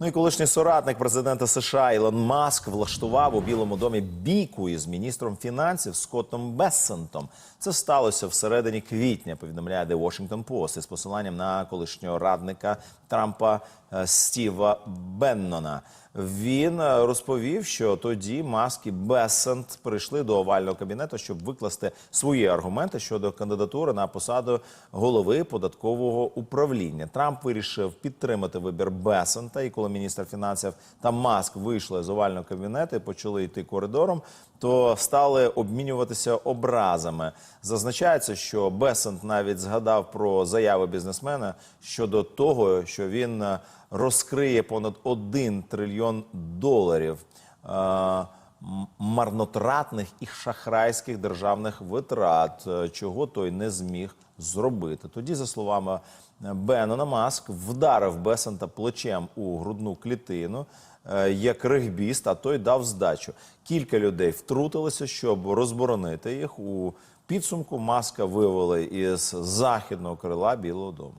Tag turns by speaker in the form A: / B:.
A: Ну і колишній соратник президента США Ілон Маск влаштував у Білому домі бійку із міністром фінансів Скоттом Бессентом. Це сталося всередині квітня. Повідомляє The Washington Post із посиланням на колишнього радника Трампа е, Стіва Беннона. Він е, розповів, що тоді Маск і Бессент прийшли до овального кабінету, щоб викласти свої аргументи щодо кандидатури на посаду голови податкового управління. Трамп вирішив підтримати вибір Бесента. І коли міністр фінансів та Маск вийшли з овального кабінету і почали йти коридором, то стали обмінюватися образами. Зазначається, що Бесент навіть згадав про заяви бізнесмена щодо того, що він е, розкриє понад 1 трильйон доларів е, марнотратних і шахрайських державних витрат, е, чого той не зміг зробити. Тоді, за словами Беннона, Маск вдарив Бесента плечем у грудну клітину. е, Як регбіст, а той дав здачу. Кілька людей втрутилися, щоб розборонити їх. У підсумку маска вивели із західного крила Білого Дому.